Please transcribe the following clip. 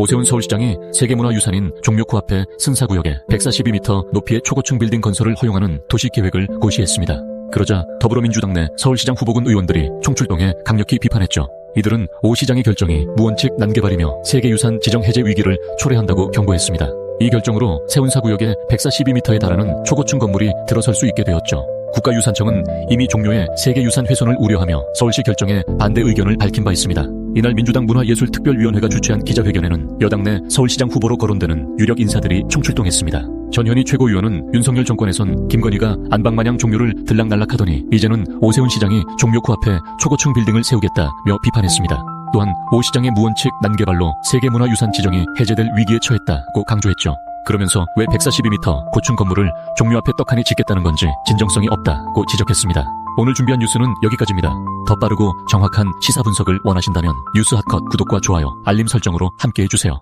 오세훈 서울시장이 세계문화유산인 종묘구 앞에 승사구역에 142m 높이의 초고층 빌딩 건설을 허용하는 도시계획을 고시했습니다. 그러자 더불어민주당 내 서울시장 후보군 의원들이 총출동해 강력히 비판했죠. 이들은 오 시장의 결정이 무원칙 난개발이며 세계유산 지정 해제 위기를 초래한다고 경고했습니다. 이 결정으로 세운사구역에 142m에 달하는 초고층 건물이 들어설 수 있게 되었죠. 국가유산청은 이미 종료의 세계유산 훼손을 우려하며 서울시 결정에 반대 의견을 밝힌 바 있습니다. 이날 민주당 문화예술특별위원회가 주최한 기자회견에는 여당 내 서울시장 후보로 거론되는 유력 인사들이 총출동했습니다. 전현희 최고위원은 윤석열 정권에선 김건희가 안방마냥 종묘를 들락날락하더니 이제는 오세훈 시장이 종묘구 앞에 초고층 빌딩을 세우겠다며 비판했습니다. 또한 오 시장의 무원칙 난개발로 세계문화유산 지정이 해제될 위기에 처했다고 강조했죠. 그러면서 왜 142m 고층 건물을 종묘 앞에 떡하니 짓겠다는 건지 진정성이 없다고 지적했습니다. 오늘 준비한 뉴스는 여기까지입니다. 더 빠르고 정확한 시사 분석을 원하신다면 뉴스 핫컷 구독과 좋아요, 알림 설정으로 함께 해주세요.